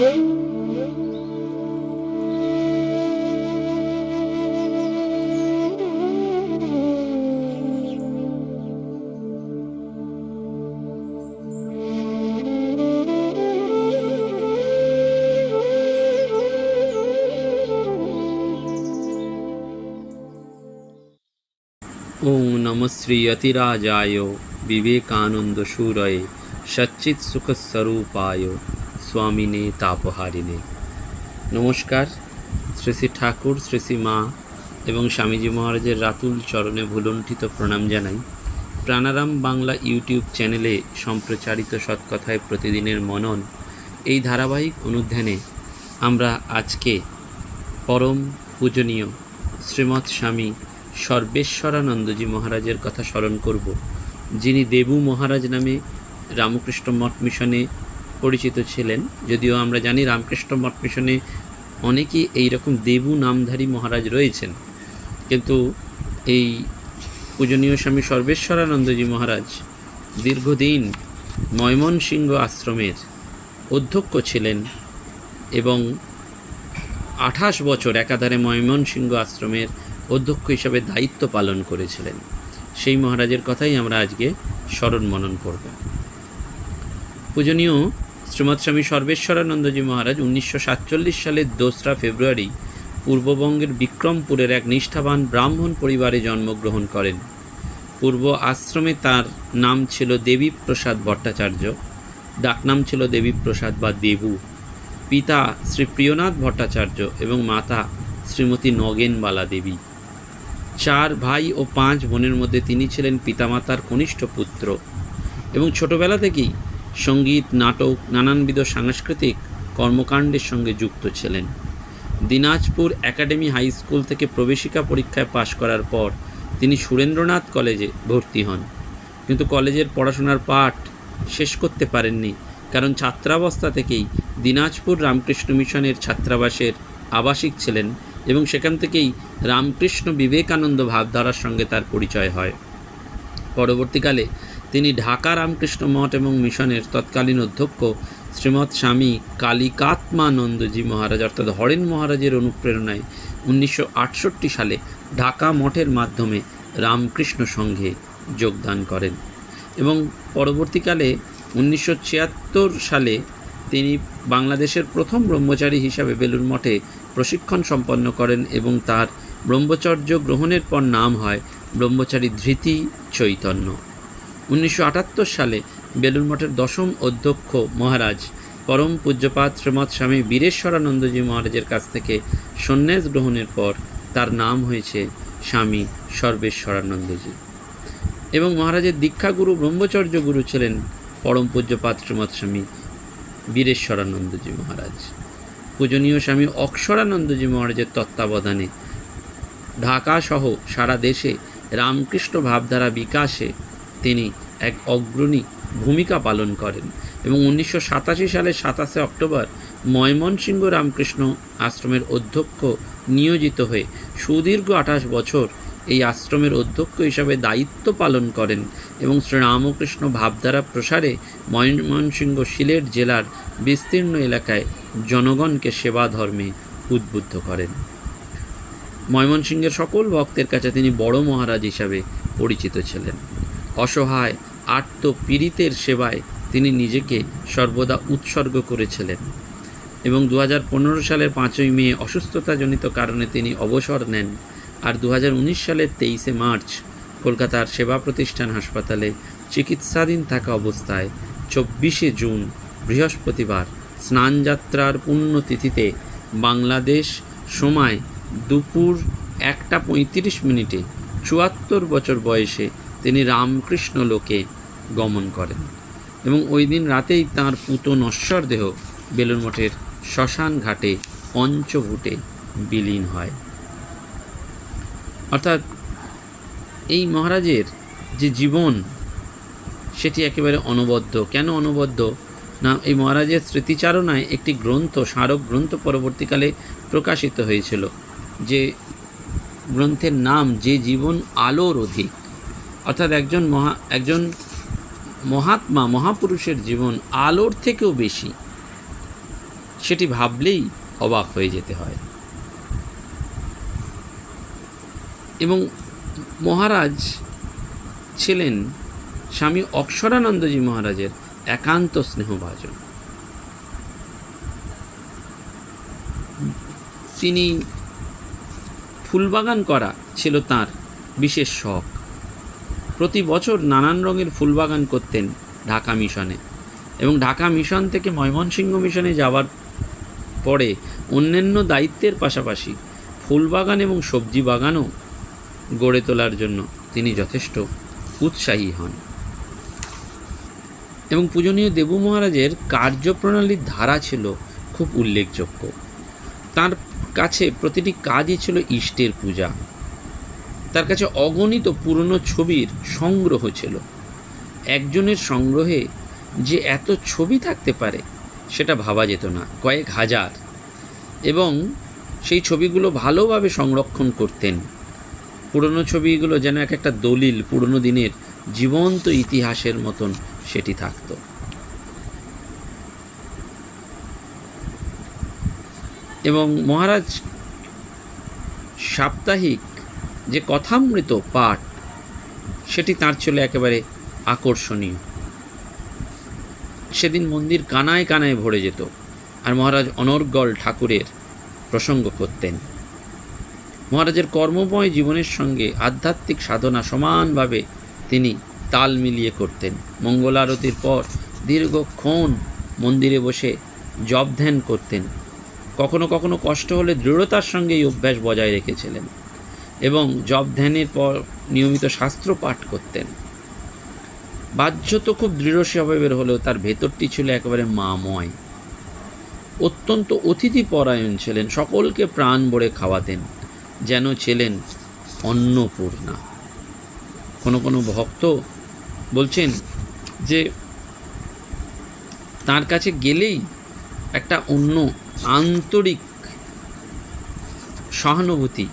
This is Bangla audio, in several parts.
ওং নম শ্রী অতিরাজায় বিবেকানন্দ সুরয়ে সচ্চিৎ সুখস্বরূপায় স্বামিনে তাপহারিণে। নমস্কার। শ্রী শ্রী ঠাকুর, শ্রী শ্রী মা এবং স্বামীজি মহারাজের রাতুল চরণে ভুলণ্ঠিত প্রণাম জানাই। প্রাণারাম বাংলা ইউটিউব চ্যানেলে সম্প্রচারিত সৎকথায় প্রতিদিনের মনন এই ধারাবাহিক অনুধ্যানে আমরা আজকে পরম পূজনীয় শ্রীমৎ স্বামী সর্বেশ্বরানন্দজি মহারাজের কথা স্মরণ করব, যিনি দেবু মহারাজ নামে রামকৃষ্ণ মঠ মিশনে পরিচিত ছিলেন, যদিও আমরা জানি রামকৃষ্ণ মঠ মিশনে অনেকেই এইরকম দেবু নামধারী মহারাজ রয়েছেন। কিন্তু এই পূজনীয় স্বামী সর্বেশ্বরানন্দজি মহারাজ দীর্ঘদিন ময়মনসিংহ আশ্রমের অধ্যক্ষ ছিলেন এবং আঠাশ বছর একাধারে ময়মনসিংহ আশ্রমের অধ্যক্ষ হিসাবে দায়িত্ব পালন করেছিলেন। সেই মহারাজের কথাই আমরা আজকে স্মরণ মনন করব। পূজনীয় শ্রীমৎ স্বামী সর্বেশ্বরানন্দজি মহারাজ উনিশশো সাতচল্লিশ সালের দোসরা ফেব্রুয়ারি পূর্ববঙ্গের বিক্রমপুরের এক নিষ্ঠাবান ব্রাহ্মণ পরিবারে জন্মগ্রহণ করেন। পূর্ব আশ্রমে তার নাম ছিল দেবীপ্রসাদ ভট্টাচার্য ডাকনাম ছিল দেবীপ্রসাদ বা দেবু। পিতা শ্রী প্রিয়নাথ ভট্টাচার্য এবং মাতা শ্রীমতী নগেনবালা দেবী। চার ভাই ও পাঁচ বোনের মধ্যে তিনি ছিলেন পিতামাতার কনিষ্ঠ পুত্র। এবং ছোটবেলা থেকেই সংগীত, নাটক, নানানবিধ সাংস্কৃতিক কর্মকাণ্ডের সঙ্গে যুক্ত ছিলেন। দিনাজপুর একাডেমি হাই স্কুল থেকে প্রবেশিকা পরীক্ষায় পাশ করার পর তিনি সুরেন্দ্রনাথ কলেজে ভর্তি হন। কিন্তু কলেজের পড়াশোনার পাঠ শেষ করতে পারেননি, কারণ ছাত্রাবস্থা থেকেই দিনাজপুর রামকৃষ্ণ মিশনের ছাত্রাবাসের আবাসিক ছিলেন এবং সেখান থেকেই রামকৃষ্ণ বিবেকানন্দ ভাবধারার সঙ্গে তার পরিচয় হয়। পরবর্তীকালে তিনি ঢাকা রামকৃষ্ণ মঠ এবং মিশনের তৎকালীন অধ্যক্ষ শ্রীমৎ স্বামী কালিকাত্মানন্দজি মহারাজ, অর্থাৎ হরেন মহারাজের অনুপ্রেরণায় উনিশশো আটষট্টি সালে ঢাকা মঠের মাধ্যমে রামকৃষ্ণ সংঘে যোগদান করেন এবং পরবর্তীকালে উনিশশো ছিয়াত্তর সালে তিনি বাংলাদেশের প্রথম ব্রহ্মচারী হিসাবে বেলুর মঠে প্রশিক্ষণ সম্পন্ন করেন এবং তার ব্রহ্মচর্য গ্রহণের পর নাম হয় ব্রহ্মচারী ধৃতি চৈতন্য। উনিশশো আটাত্তর সালে বেলুর মঠের দশম অধ্যক্ষ মহারাজ পরম পূজ্যপাত শ্রীমৎ স্বামী বীরেশ্বরানন্দজি মহারাজের কাছ থেকে সন্ন্যাস গ্রহণের পর তার নাম হয়েছে স্বামী সর্বেশ্বরানন্দজি। এবং মহারাজের দীক্ষাগুরু, ব্রহ্মচর্য গুরু ছিলেন পরম পূজ্যপাত শ্রীমৎ স্বামী বীরেশ্বরানন্দজি মহারাজ। পূজনীয় স্বামী অক্ষরানন্দজি মহারাজের তত্ত্বাবধানে ঢাকা সহ সারা দেশে রামকৃষ্ণ ভাবধারা বিকাশে তিনি এক অগ্রণী ভূমিকা পালন করেন এবং উনিশশো সাতাশি সালের সাতাশে অক্টোবর ময়মনসিংহ রামকৃষ্ণ আশ্রমের অধ্যক্ষ নিয়োজিত হয়ে সুদীর্ঘ আঠাশ বছর এই আশ্রমের অধ্যক্ষ হিসাবে দায়িত্ব পালন করেন এবং শ্রীরামকৃষ্ণ ভাবধারা প্রসারে ময়মনসিংহ সিলেট জেলার বিস্তীর্ণ এলাকায় জনগণকে সেবা ধর্মে উদ্বুদ্ধ করেন। ময়মনসিংহের সকল ভক্তের কাছে তিনি বড় মহারাজ হিসাবে পরিচিত ছিলেন। অসহায় আত্ম পীড়িতের সেবায় তিনি নিজেকে সর্বদা উৎসর্গ করেছিলেন এবং দু হাজার পনেরো সালের পাঁচই মে অসুস্থতাজনিত কারণে তিনি অবসর নেন আর দু হাজার উনিশ সালের তেইশে মার্চ কলকাতার সেবা প্রতিষ্ঠান হাসপাতালে চিকিৎসাধীন থাকা অবস্থায় চব্বিশে জুন বৃহস্পতিবার স্নানযাত্রার পুণ্যতিথিতে বাংলাদেশ সময় দুপুর একটা পঁয়ত্রিশ মিনিটে চুয়াত্তর বছর বয়সে তিনি রামকৃষ্ণ লোকে গমন করেন। এবং ওই দিন রাতেই তাঁর পুত নশ্বর দেহ বেলুর মঠের শ্মশান ঘাটে পঞ্চভূটে বিলীন হয়। অর্থাৎ এই মহারাজের যে জীবন, সেটি একেবারে অনবদ্য। কেন অনবদ্য? না, এই মহারাজের স্মৃতিচারণায় একটি গ্রন্থ, স্মারক গ্রন্থ পরবর্তীকালে প্রকাশিত হয়েছিল, যে গ্রন্থের নাম, যে জীবন আলোর অধিক অর্থাৎ একজন মহা, একজন মহাত্মা, মহাপুরুষের জীবন আলোর থেকেও বেশি, সেটি ভাবলেই অবাক হয়ে যেতে হয়। এবং মহারাজ ছিলেন স্বামী অক্ষরানন্দজি মহারাজের একান্ত স্নেহভাজন। তিনি ফুলবাগান করা ছিল তার বিশেষ শখ। প্রতি বছর নানান রঙের ফুলবাগান করতেন ঢাকা মিশনে। এবং ঢাকা মিশন থেকে ময়মনসিংহ মিশনে যাওয়ার পরে অন্যান্য দায়িত্বের পাশাপাশি ফুলবাগান এবং সবজি বাগানও গড়ে তোলার জন্য তিনি যথেষ্ট উৎসাহী হন। এবং পূজনীয় দেবু মহারাজের কার্যপ্রণালীর ধারা ছিল খুব উল্লেখযোগ্য। তার কাছে প্রতিটি কাজই ছিল ইষ্টের পূজা। তার কাছে অগণিত পুরনো ছবির সংগ্রহ ছিল। একজনের সংগ্রহে যে এত ছবি থাকতে পারে, সেটা ভাবা যেত না, কয়েক হাজার। এবং সেই ছবিগুলো ভালোভাবে সংরক্ষণ করতেন। পুরনো ছবিগুলো যেন এক একটা দলিল, পুরনো দিনের জীবন্ত ইতিহাসের মতন সেটি থাকতো। এবং মহারাজ সাপ্তাহিক যে কথামৃত পাঠ, সেটি তার ছিল একেবারে আকর্ষণীয়। সেদিন মন্দির কানায় কানায় ভরে যেত, আর মহারাজ অনর্গল ঠাকুরের প্রসঙ্গ করতেন। মহারাজের কর্মময় জীবনের সঙ্গে আধ্যাত্মিক সাধনা সমানভাবে তিনি তাল মিলিয়ে করতেন। মঙ্গল আরতির পর দীর্ঘক্ষণ মন্দিরে বসে জপ ধ্যান করতেন। কখনো কখনো কষ্ট হলে দৃঢ়তার সঙ্গে এই অভ্যাস বজায় রেখেছিলেন। এবং জপ ধ্যানের পর নিয়মিত শাস্ত্র পাঠ করতেন। বাহ্য তো খুব দৃঢ় স্বভাবের হলেও তার ভেতরটি ছিল একেবারে মাময়। অত্যন্ত অতিথি পরায়ণ ছিলেন, সকলকে প্রাণ ভরে খাওয়াতেন, যেন ছিলেন অন্নপূর্ণা। কোনো কোনো ভক্ত বলছেন যে, তার কাছে গেলেই একটা অন্য আন্তরিক সহানুভূতি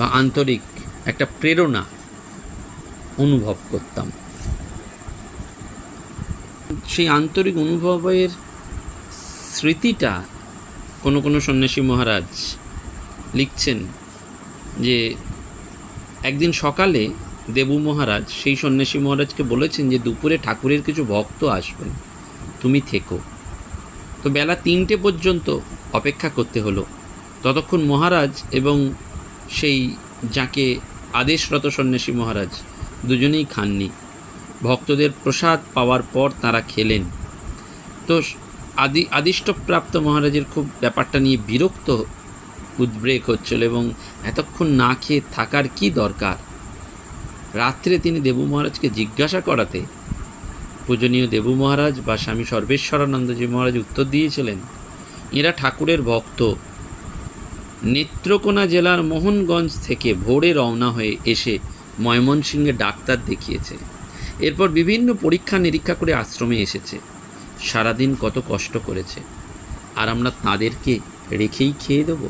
বা আন্তরিক একটা প্রেরণা অনুভব করতাম। সেই আন্তরিক অনুভবের স্মৃতিটা কোনো কোনো সন্ন্যাসী মহারাজ লিখছেন যে, একদিন সকালে দেবু মহারাজ, সেই সন্ন্যাসী মহারাজকে বলেছেন যে, দুপুরে ঠাকুরের কিছু ভক্ত আসবেন তুমি থেকো। তো বেলা তিনটে পর্যন্ত অপেক্ষা করতে হলো। ততক্ষণ মহারাজ এবং সেই যাকে আদেশরত সন্ন্যাসী মহারাজ দুজনেই খাননি। ভক্তদের প্রসাদ পাওয়ার পর তারা খেলেন। তো আদি, আদিষ্টপ্রাপ্ত মহারাজের খুব ব্যাপারটা নিয়ে বিরক্ত উদ্বেগ হচ্ছিল এবং এতক্ষণ না খেয়ে থাকার কি দরকার? রাত্রে তিনি দেবু মহারাজকে জিজ্ঞাসা করাতে পূজনীয় দেবু মহারাজ বা স্বামী সর্বেশ্বরানন্দজি মহারাজ উত্তর দিয়েছিলেন, এরা ঠাকুরের ভক্ত নেত্রকোনা জেলার মোহনগঞ্জ থেকে ভোরে রওনা হয়ে এসে ময়মনসিংহে ডাক্তার দেখিয়েছে। এরপর বিভিন্ন পরীক্ষা নিরীক্ষা করে আশ্রমে এসেছে। সারাদিন কত কষ্ট করেছে। আর আমরা তাদেরকে রেখেই খেয়ে দেব।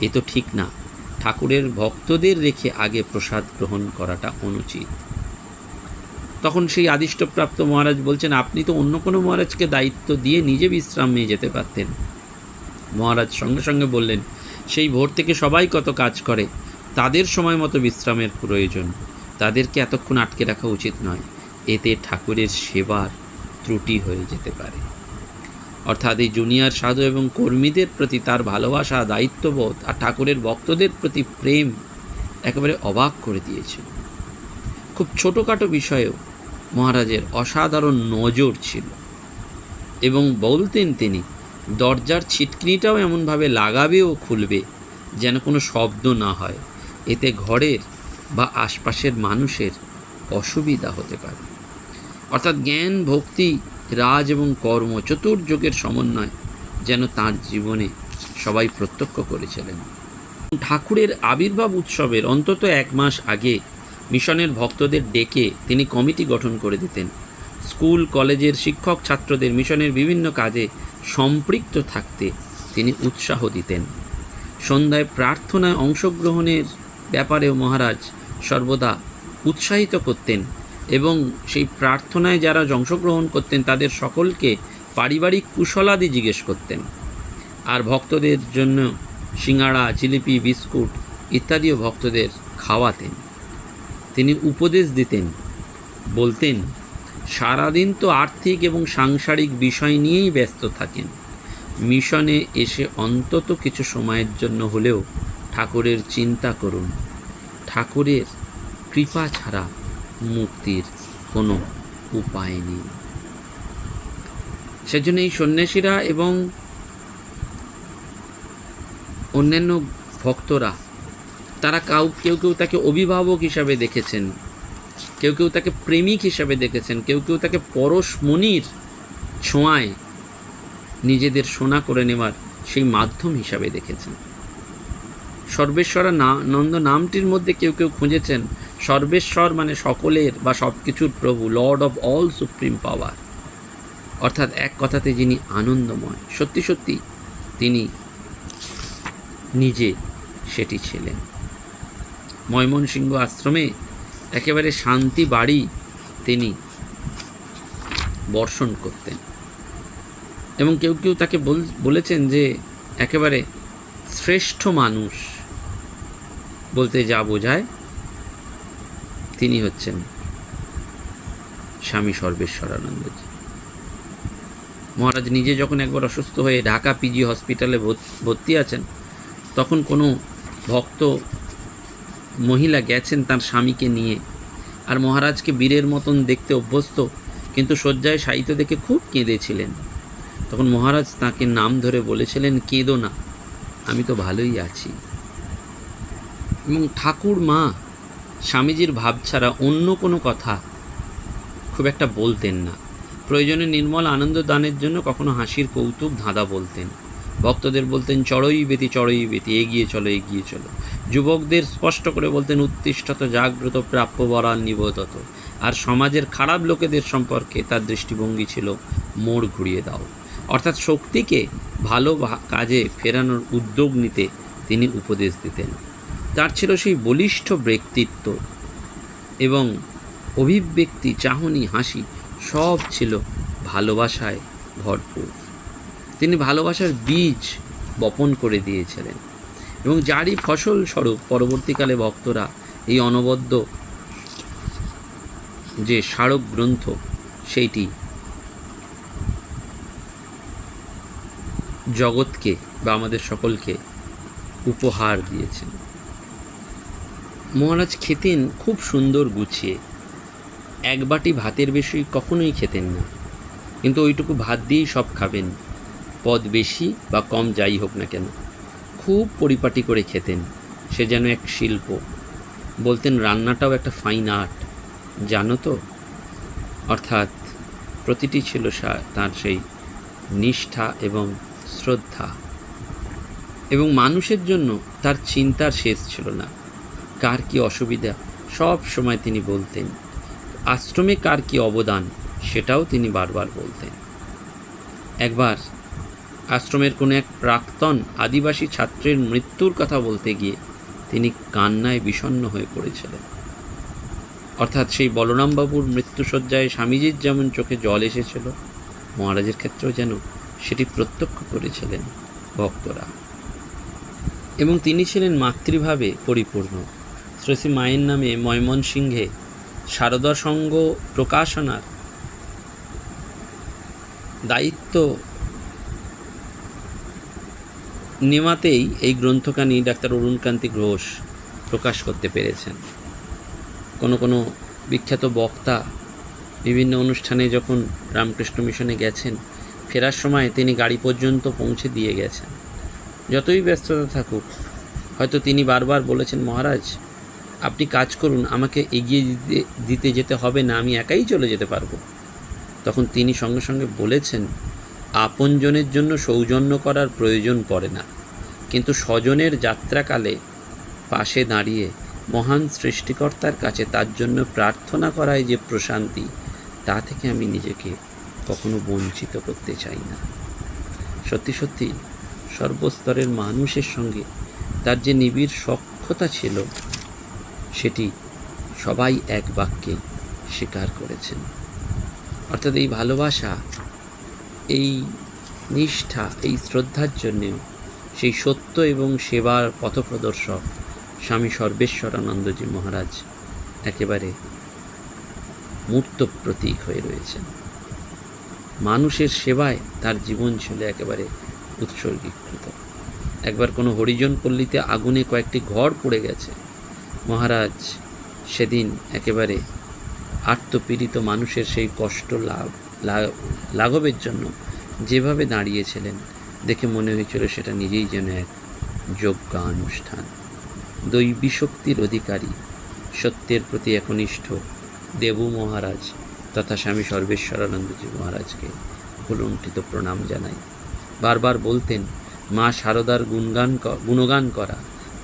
এ তো ঠিক না। ঠাকুরের ভক্তদের রেখে আগে প্রসাদ গ্রহণ করাটা অনুচিত। তখন সেই আদিষ্টপ্রাপ্ত মহারাজ বলছেন, আপনি তো অন্য কোনো মহারাজকে দায়িত্ব দিয়ে নিজে বিশ্রাম নিয়ে যেতে পারতেন। মহারাজ সঙ্গে সঙ্গে বললেন, সেই ভোর থেকে সবাই কত কাজ করে, তাদের সময় মতো বিশ্রামের প্রয়োজন। তাদেরকে এতক্ষণ আটকে রাখা উচিত নয়, এতে ঠাকুরের সেবার ত্রুটি হয়ে যেতে পারে। অর্থাৎ এই জুনিয়র সাধু এবং কর্মীদের প্রতি তার ভালোবাসা, দায়িত্ববোধ আর ঠাকুরের ভক্তদের প্রতি প্রেম একেবারে অবাক করে দিয়েছিল। খুব ছোটোখাটো বিষয়েও মহারাজের অসাধারণ নজর ছিল এবং বলতেন তিনি দরজার ছিটকিনিটাও এমনভাবে লাগাবে ও খুলবে যেন কোনো শব্দ না হয়। এতে ঘরের বা আশপাশের মানুষের অসুবিধা হতে পারে। অর্থাৎ জ্ঞান, ভক্তি, রাজ এবং কর্ম চতুর্যোগের সমন্বয় যেন তার জীবনে সবাই প্রত্যক্ষ করেছিলেন। ঠাকুরের আবির্ভাব উৎসবের অন্তত এক মাস আগে মিশনের ভক্তদের ডেকে তিনি কমিটি গঠন করে দিতেন। স্কুল, কলেজের শিক্ষক ছাত্রদের মিশনের বিভিন্ন কাজে সম্পৃক্ত থাকতে তিনি উৎসাহ দিতেন। সন্ধ্যায় প্রার্থনায় অংশগ্রহণের ব্যাপারেও মহারাজ সর্বদা উৎসাহিত করতেন এবং সেই প্রার্থনায় যারা অংশগ্রহণ করতেন, তাদের সকলকে পারিবারিক কুশলাদি জিজ্ঞেস করতেন। আর ভক্তদের জন্য সিঙ্গাড়া, জিলিপি, বিস্কুট ইত্যাদিও ভক্তদের খাওয়াতেন। তিনি উপদেশ দিতেন, বলতেন সারাদিন তো আর্থিক এবং সাংসারিক বিষয় নিয়েই ব্যস্ত থাকেন। মিশনে এসে অন্তত কিছু সময়ের জন্য হলেও ঠাকুরের চিন্তা করুন। ঠাকুরের কৃপা ছাড়া মুক্তির কোনো উপায় নেই। সেজন্য এই সন্ন্যাসীরা এবং অন্যান্য ভক্তরা, তারা কাউ কেউ কেউ তাকে অভিভাবক হিসাবে দেখেছেন। কেউ কেউ তাকে প্রেমিক হিসাবে দেখেছেন, কেউ কেউ তাকে পরশ পরশমণির ছোঁয়ায় নিজেদের সোনা করে নেওয়ার সেই মাধ্যম হিসাবে দেখেছেন। সর্বেশ্বরা না, নন্দ নামটির মধ্যে কেউ কেউ খুঁজেছেন, সর্বেশ্বর মানে সকলের বা সব কিছুর প্রভু, lord of all supreme power. অর্থাৎ এক কথাতে যিনি আনন্দময়, সত্যি সত্যি তিনি নিজে সেটি ছিলেন। ময়মনসিংহ আশ্রমে একেবারে শান্তি বাড়ি তিনি বর্ষণ করতেন। এবং কেউ কেউ তাকে বল- বলেছেন যে একেবারে শ্রেষ্ঠ মানুষ বলতে যা বোঝায় তিনি হচ্ছেন স্বামী সর্বেশ্বরানন্দজি। মহারাজ নিজে যখন একবার অসুস্থ হয়ে ঢাকা পিজি হসপিটালে ভর্তি আছেন, তখন কোনো ভক্ত মহিলা গেছেন তার স্বামীকে নিয়ে। আর মহারাজকে বীরের মতন দেখতে অভ্যস্ত, কিন্তু শয্যায় শায়িত দেখে খুব কেঁদেছিলেন। তখন মহারাজ তাকে নাম ধরে বলেছিলেন, কেঁদো না, আমি তো ভালোই আছি। এবং ঠাকুর মা স্বামীজির ভাব ছাড়া অন্য কোনো কথা খুব একটা বলতেন না। প্রয়োজনে নির্মল আনন্দ দানের জন্য কখনো হাসির কৌতুক ধাঁধা বলতেন। ভক্তদের বলতেন, চড়ই বেতি চড়ই বেতি, এগিয়ে চলো এগিয়ে চলো। যুবকদের স্পষ্ট করে বলতেন, উত্তিষ্ঠত, জাগ্রত প্রাপ্য বরাল নিবোধত আর সমাজের খারাপ লোকেদের সম্পর্কে তার দৃষ্টিভঙ্গি ছিল, মোড় ঘুরিয়ে দাও। অর্থাৎ শক্তিকে ভালো কাজে ফেরানোর উদ্যোগ নিতে তিনি উপদেশ দিতেন। তার ছিল সেই বলিষ্ঠ ব্যক্তিত্ব এবং অভিব্যক্তি, চাহনি, হাসি, সব ছিল ভালোবাসায় ভরপুর। তিনি ভালোবাসার বীজ বপন করে দিয়েছিলেন। এবং যারই ফসল স্বরূপ পরবর্তীকালে ভক্তরা এই অনবদ্য যে স্মারক গ্রন্থ, সেইটি জগৎকে বা আমাদের সকলকে উপহার দিয়েছেন। মহারাজ খেতেন খুব সুন্দর গুছিয়ে। এক বাটি ভাতের বেশি কখনোই খেতেন না। কিন্তু ওইটুকু ভাত দিয়েই সব খাবেন। পদ বেশি বা কম যাই হোক না কেন। খুব পরিপাটি করে খেতেন। সে যেন এক শিল্প। বলতেন, রান্নাটাও একটা ফাইন আর্ট জানো তো? অর্থাৎ প্রতিটি ছিল তার সেই নিষ্ঠা এবং শ্রদ্ধা। এবং মানুষের জন্য তার চিন্তার শেষ ছিল না। কার কি অসুবিধা? সব সময় তিনি বলতেন, আশ্রমে কার কি অবদান? সেটাও তিনি বারবার বলতেন। একবার আশ্রমের কোনো এক প্রাক্তন আদিবাসী ছাত্রের মৃত্যুর কথা বলতে গিয়ে তিনি কান্নায় বিষণ্ণ হয়ে পড়েছিলেন। অর্থাৎ সেই বলরামবাবুর মৃত্যুসজ্জায় স্বামীজির যেমন চোখে জল এসেছিল, মহারাজের ক্ষেত্রেও যেন সেটি প্রত্যক্ষ করেছিলেন ভক্তরা। এবং তিনি ছিলেন মাতৃভাবে পরিপূর্ণ। শ্রী শ্রী মায়ের নামে ময়মনসিংহে সারদা সংঘ প্রকাশনার দায়িত্ব নেমাতেই এই গ্রন্থখানি ডাক্তার অরুণকান্তি ঘোষ প্রকাশ করতে পেরেছেন। কোনো কোনো বিখ্যাত বক্তা বিভিন্ন অনুষ্ঠানে যখন রামকৃষ্ণ মিশনে গেছেন, ফেরার সময় তিনি গাড়ি পর্যন্ত পৌঁছে দিয়ে গেছেন। যতই ব্যস্ততা থাকুক, হয়তো তিনি বারবার বলেছেন, মহারাজ, আপনি কাজ করুন, আমাকে এগিয়ে দিতে দিতে যেতে হবে না, আমি একাই চলে যেতে পারব। তখন তিনি সঙ্গে সঙ্গে বলেছেন আপনজনের জন্য সৌজন্য করার প্রয়োজন পড়ে না। কিন্তু স্বজনের যাত্রাকালে পাশে দাঁড়িয়ে মহান সৃষ্টিকর্তার কাছে তার জন্য প্রার্থনা করাই যে প্রশান্তি, তা থেকে আমি নিজেকে কখনো বঞ্চিত করতে চাই না। সত্যি সত্যি, সর্বস্তরের মানুষের সঙ্গে তার যে নিবিড় সক্ষতা ছিল, সেটি সবাই এক বাক্যে স্বীকার করেছেন। অর্থাৎ এই ভালোবাসা এই নিষ্ঠা, এই শ্রদ্ধার জন্যেও সেই সত্য এবং সেবার পথপ্রদর্শক স্বামী সর্বেশ্বরানন্দজি মহারাজ একেবারে মূর্ত প্রতীক হয়ে রয়েছেন। মানুষের সেবায় তার জীবন ছিল একেবারে উৎসর্গীকৃত। একবার কোনো হরিজন পল্লীতে আগুনে কয়েকটি ঘর পড়ে গেছে। মহারাজ সেদিন একেবারে আত্মপীড়িত মানুষের সেই কষ্ট লাভ লাঘবের জন্য যেভাবে দাঁড়িয়েছিলেন, দেখে মনে হয়েছিল সেটা নিজেই যেন এক যোগ্য অনুষ্ঠান দৈবী শক্তির অধিকারী, সত্যের প্রতি একনিষ্ঠ দেবু মহারাজ তথা স্বামী সর্বেশ্বরানন্দজি মহারাজকে ভুলুণ্ঠিত প্রণাম জানাই। বারবার বলতেন, মা শারদার গুণগান গুণগান করা,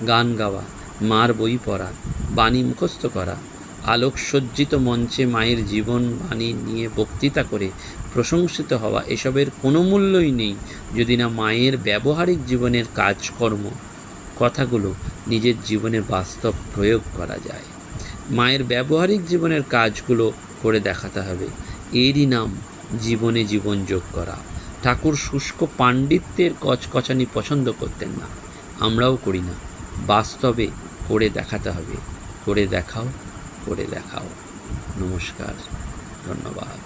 গান গাওয়া, মার বই পড়া, বাণী মুখস্থ করা আলোকসজ্জিত মঞ্চে মায়ের জীবন বাণী নিয়ে বক্তৃতা করে প্রশংসিত হওয়া এসবের কোনো মূল্যই নেই যদি না মায়ের ব্যবহারিক জীবনের কাজকর্ম, কথাগুলো নিজের জীবনে বাস্তব প্রয়োগ করা যায়। মায়ের ব্যবহারিক জীবনের কাজগুলো করে দেখাতে হবে। এরই নাম, জীবনে জীবন যোগ করা। ঠাকুর শুষ্ক পাণ্ডিত্যের কচকচানি পছন্দ করতেন না। আমরাও করি না। বাস্তবে করে দেখাতে হবে। করে দেখাও। করে দেখাও। নমস্কার ধন্যবাদ।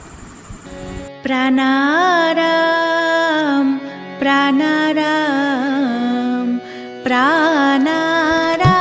প্রাণারাম প্রাণারাম প্রাণারাম।